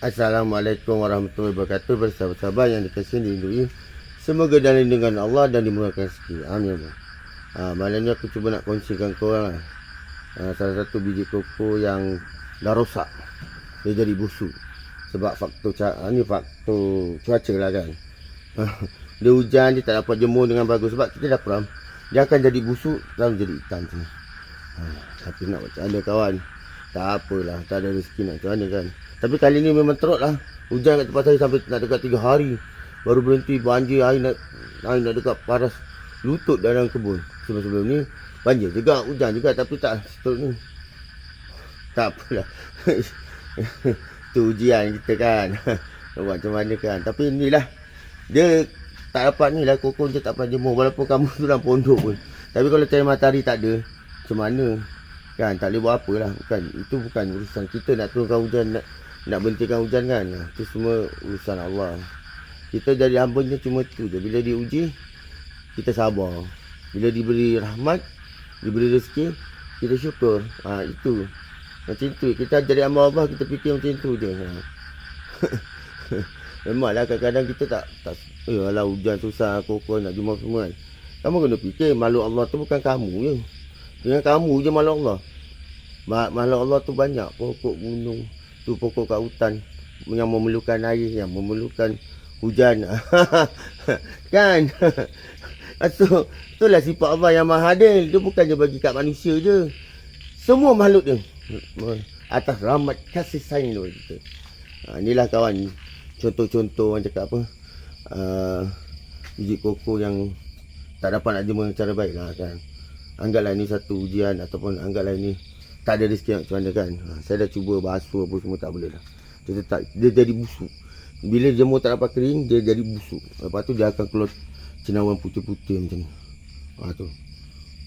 Assalamualaikum warahmatullahi wabarakatuh. Bersahabat-sahabat yang dikasih dilindungi Semoga dalam lindungan Allah dan dimurahkan rezeki. Amin ya ha, Malam ni aku cuba nak kongsikan korang lah. ha, Salah satu biji koko yang dah rosak. Dia jadi busuk. Sebab faktor ca- ha, ni faktor cuaca lah kan. Ha, Dia hujan dia tak dapat jemur dengan bagus. Sebab kita dah peram Dia akan jadi busuk lalu jadi hitam ha, Tapi nak macam mana kawan Tak apalah Tak ada rezeki nak macam mana kan. Tapi kali ni memang teruk lah. Hujan kat tempat saya sampai nak dekat 3 hari. Baru berhenti banjir air nak, air nak dekat paras lutut dalam kebun. Sebelum-sebelum ni banjir juga hujan juga tapi tak seteruk ni. Tak apalah. Tu ujian kita kan. Buat macam mana kan. Tapi inilah Dia tak dapat ni lah Kokon je tak dapat jemur. Walaupun kamu tu dalam pondok pun. Tapi kalau cahaya matahari tak ada Macam mana Kan tak boleh buat apa lah. Bukan Itu bukan urusan kita nak turunkan hujan Nak, nak berhentikan hujan kan. Itu semua urusan Allah. Kita jadi hambanya cuma tu je. Bila diuji Kita sabar. Bila diberi rahmat Diberi rezeki Kita syukur. Ha, Itu. Macam tu. Kita jadi hamba Allah Kita fikir macam tu je. Ha. Memanglah kadang-kadang kita tak tak eh alah hujan susah koko nak jumpa semua kan. Kamu kena fikir makhluk Allah tu bukan kamu je. Dengan kamu je makhluk Allah. Ma- Makhluk Allah tu banyak pokok gunung, tu pokok kat hutan yang memerlukan air, yang memerlukan hujan. kan? tu itulah sifat Allah yang Maha Adil. Dia bukannya bagi kat manusia je. Semua makhluk dia atas rahmat kasih sayang dia kita. Ha, inilah kawan contoh-contoh orang cakap apa uh, biji koko yang tak dapat nak jemur cara baik lah kan anggaplah ini satu ujian ataupun anggaplah ini tak ada rezeki macam mana kan. Ha, saya dah cuba basuh apa semua tak boleh lah. Dia tetap dia jadi busuk. Bila jemur tak dapat kering dia jadi busuk. Lepas tu dia akan keluar cendawan putih-putih macam ni. Ha tu.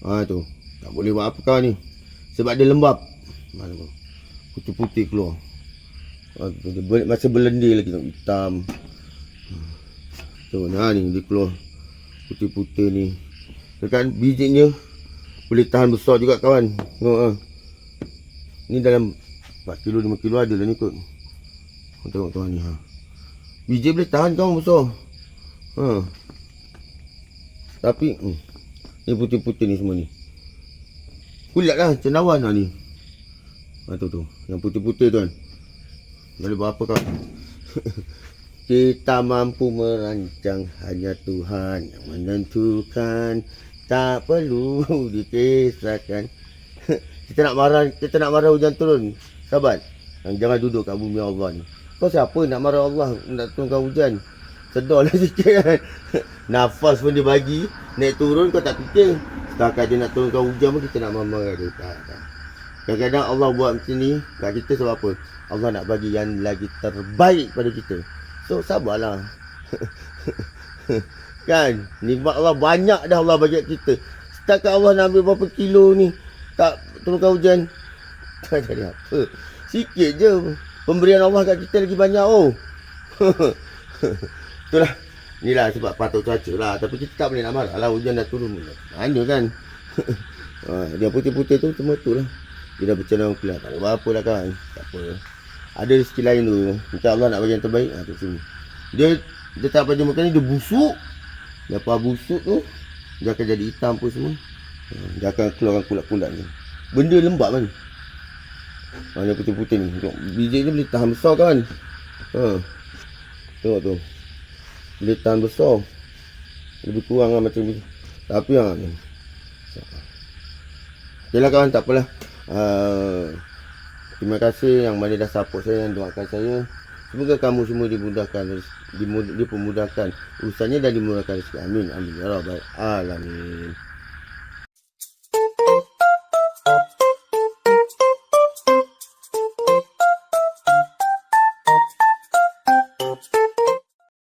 Ha tu. Tak boleh buat apa kau ni. Sebab dia lembab. Ha, tu. putih-putih keluar. Ha, dia ber- Masih berlendir lagi tengok hitam. Tu. Nah ni dia keluar Putih-putih ni. Dekat bijinya Boleh tahan besar juga kawan Tengok ha. Ni dalam 4 kilo 5 kilo ada lah ni kot Tengok tuan ni ha. Biji boleh tahan kawan besar ha. Tapi hmm, Ni putih-putih ni semua ni Kulat lah cendawan lah ni Ha tu tu Yang putih-putih tu kan boleh buat apa kau? Kita mampu merancang Hanya Tuhan yang menentukan Tak perlu dikisahkan Kita nak marah Kita nak marah hujan turun. Yang Jangan duduk kat bumi Allah ni. Kau siapa nak marah Allah Nak turunkan hujan? Sedar lah sikit kan. Nafas pun dia bagi. Naik turun kau tak fikir. Setakat dia nak turunkan hujan pun Kita nak marah dia. Tak, tak. Kadang-kadang Allah buat macam ni kat kita sebab apa? Allah nak bagi yang lagi terbaik pada kita. So sabarlah. Kan? Nikmat Allah banyak dah Allah bagi kita. Setakat Allah nak ambil berapa kilo ni tak turunkan hujan. Tak jadi apa. Sikit je. Pemberian Allah kat kita lagi banyak oh. Itulah. Inilah sebab patut cuaca lah. Tapi kita tak boleh nak marah lah. Hujan dah turun. Mana kan? ha, dia putih-putih tu cuma tu lah. Dia dah bercana orang. Tak ada apa-apa lah kan. Tak apa. Ada rezeki lain tu. Minta Allah nak bagi yang terbaik. Ha, tu sini. Dia dia tak apa makan ni. Dia busuk. Lepas busuk tu. Dia akan jadi hitam pun semua. Ha, dia akan keluarkan kulat-kulat ni. Benda lembab kan. Ha, yang putih-putih ni. Tengok. Biji ni boleh tahan besar kan. Ha. Tengok tu. Boleh tahan besar. Lebih kurang lah macam ni. Tapi ha. ni. Lah kawan. Tak apalah. Uh, terima kasih yang mana dah support saya yang doakan saya. Semoga kamu semua dimudahkan dimud, dipermudahkan urusannya dan dimudahkan rezeki. Amin. Amin. Ya Rabbal Alamin.